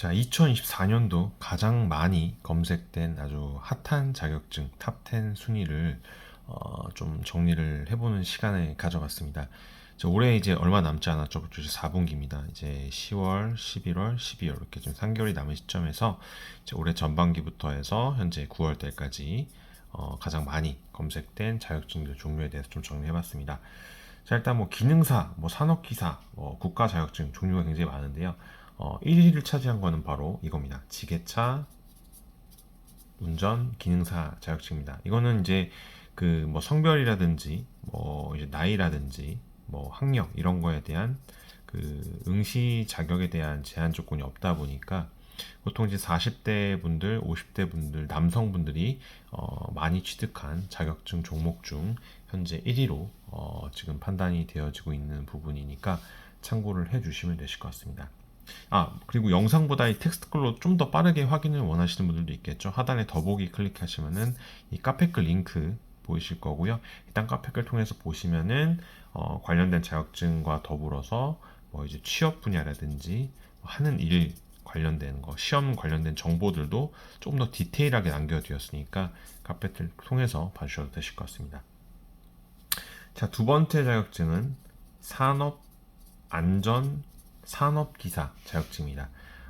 자, 2024년도 가장 많이 검색된 아주 핫한 자격증 탑 10 순위를 어, 좀 정리를 해보는 시간을 가져봤습니다. 자, 올해 이제 얼마 남지 않았죠. 이제 4분기입니다. 이제 10월, 11월, 12월 이렇게 좀 3개월이 남은 시점에서 올해 전반기부터 해서 현재 9월 달까지 어, 가장 많이 검색된 자격증들 종류에 대해서 좀 정리해봤습니다. 자, 일단 뭐 기능사, 뭐 산업기사, 뭐 국가 자격증 종류가 굉장히 많은데요. 어, 1위를 차지한 거는 바로 이겁니다. 지게차 운전 기능사 자격증입니다. 이거는 이제 그 뭐 성별이라든지 뭐 이제 나이라든지 뭐 학력 이런 거에 대한 그 응시 자격에 대한 제한 조건이 없다 보니까 보통 이제 40대 분들, 50대 분들, 남성분들이 어, 많이 취득한 자격증 종목 중 현재 1위로 어, 지금 판단이 되어지고 있는 부분이니까 참고를 해 주시면 되실 것 같습니다. 아, 그리고 영상보다 이 텍스트 글로 좀 더 빠르게 확인을 원하시는 분들도 있겠죠. 하단에 더보기 클릭하시면은 이 카페 글 링크 보이실 거고요. 일단 카페글 통해서 보시면은 어, 관련된 자격증과 더불어서 뭐 이제 취업 분야라든지 하는 일 관련된 거, 시험 관련된 정보들도 조금 더 디테일하게 남겨두었으니까 카페를 통해서 봐주셔도 되실 것 같습니다. 자, 두 번째 자격증은 산업 안전 산업기사 자격증입니다.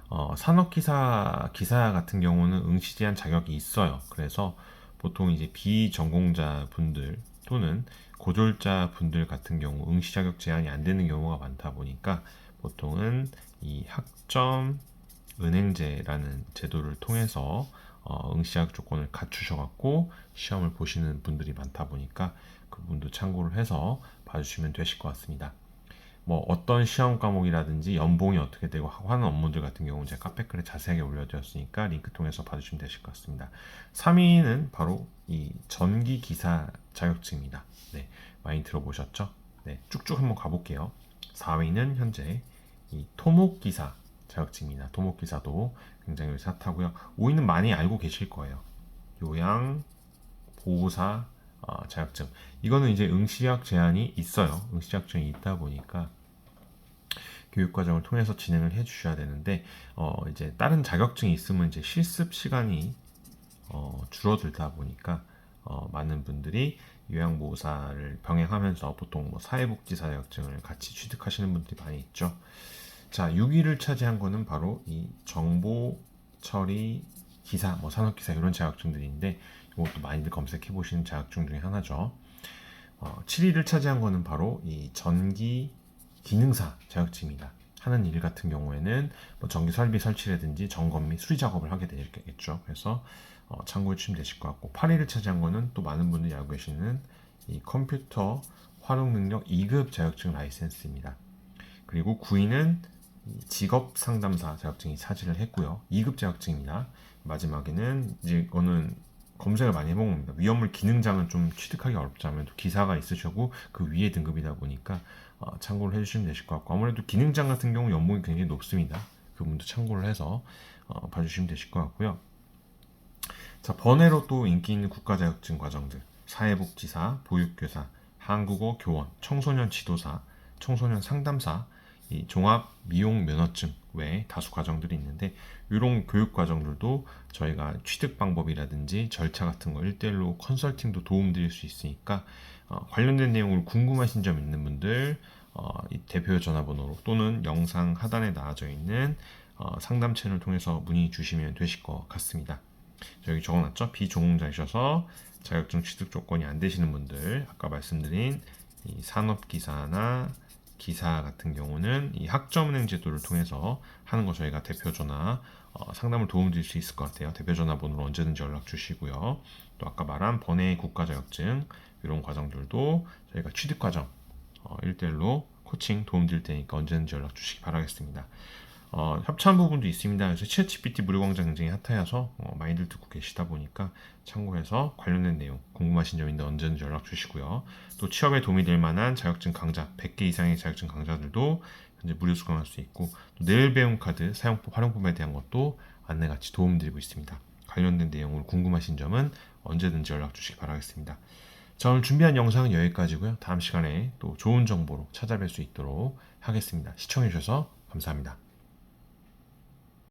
어, 산업기사 기사 같은 경우는 응시 제한 자격이 있어요. 그래서 보통 이제 비전공자 분들 또는 고졸자 분들 같은 경우 응시 자격 제한이 안 되는 경우가 많다 보니까 보통은 이 학점 은행제라는 제도를 통해서 어, 응시 자격 조건을 갖추셔갖고 시험을 보시는 분들이 많다 보니까 그분도 참고를 해서 봐주시면 되실 것 같습니다. 뭐 어떤 시험 과목이라든지 연봉이 어떻게 되고 하는 업무들 같은 경우는 제가 카페글에 자세하게 올려드렸으니까 링크 통해서 봐주시면 되실 것 같습니다. 3위는 바로 이 전기 기사 자격증입니다. 네, 많이 들어보셨죠? 네, 쭉쭉 한번 가볼게요. 4위는 현재 이 토목 기사 자격증입니다. 토목 기사도 굉장히 핫하고요. 5위는 많이 알고 계실 거예요. 요양 보호사 어, 자격증. 이거는 이제 응시학 제한이 있어요. 응시학 제한이 있다 보니까 교육 과정을 통해서 진행을 해 주셔야 되는데 어, 이제 다른 자격증이 있으면 이제 실습 시간이 어, 줄어들다 보니까 어, 많은 분들이 요양보호사를 병행하면서 보통 뭐 사회복지사 자격증을 같이 취득하시는 분들이 많이 있죠. 자, 6위를 차지한 거는 바로 이 정보 처리 기사, 뭐 산업기사 이런 자격증들인데 이것도 많이들 검색해 보시는 자격증 중에 하나죠. 어, 7위를 차지한 거는 바로 이 전기 기능사 자격증입니다. 하는 일 같은 경우에는 뭐 전기 설비 설치라든지 점검 및 수리 작업을 하게 되겠죠. 그래서 어, 참고해 주시면 되실 것 같고 8위를 차지한 거는 또 많은 분들이 알고 계시는 이 컴퓨터 활용 능력 2급 자격증 라이센스입니다. 그리고 9위는 직업 상담사 자격증이 차지를 했고요. 2급 자격증입니다. 마지막에는 이제 이거는 검색을 많이 해본 겁니다. 위험물 기능장은 좀 취득하기 또 기사가 있으셔고 그 위에 등급이다 보니까 어, 참고를 해주시면 되실 것 같고 아무래도 기능장 같은 경우 연봉이 굉장히 높습니다. 그분도 참고를 해서 어, 봐주시면 되실 것 같고요. 자 번외로 또 인기 있는 국가 자격증 과정들 사회복지사, 보육교사, 한국어 교원, 청소년 지도사, 청소년 상담사, 이 종합 미용 면허증 외에 다수 과정들이 있는데 이런 교육 과정들도 저희가 취득 방법이라든지 절차 같은 거 1대1로 컨설팅도 도움드릴 수 있으니까 어, 관련된 내용을 궁금하신 점 있는 분들 어, 이 대표 전화번호로 또는 영상 하단에 나와져 있는 어, 상담 채널 통해서 문의 주시면 되실 것 같습니다. 여기 적어놨죠? 비전공자이셔서 자격증 취득 조건이 안 되시는 분들 아까 말씀드린 이 산업기사나 기사 같은 경우는 이 학점은행 제도를 통해서 하는 거 저희가 대표 전화 어, 상담을 도움드릴 수 있을 것 같아요. 대표 전화번호로 언제든지 연락 주시고요. 또 아까 말한 번외 국가 자격증 이런 과정들도 저희가 취득 과정 어, 1대1로 코칭 도움드릴 테니까 언제든지 연락 주시기 바라겠습니다. 어, 협찬 부분도 있습니다. 그래서 챗GPT 무료 광장 굉장히 핫해서 어, 많이들 듣고 계시다 보니까 참고해서 관련된 내용 궁금하신 점 있는데 언제든지 연락 주시고요. 또 취업에 도움이 될 만한 자격증 강좌 100개 이상의 자격증 강좌들도 현재 무료 수강할 수 있고 또 내일 배움 카드 사용법 활용법에 대한 것도 안내 같이 도움드리고 있습니다. 관련된 내용을 궁금하신 점은 언제든지 연락 주시기 바라겠습니다. 자 오늘 준비한 영상은 여기까지고요. 다음 시간에 또 좋은 정보로 찾아뵐 수 있도록 하겠습니다. 시청해 주셔서 감사합니다.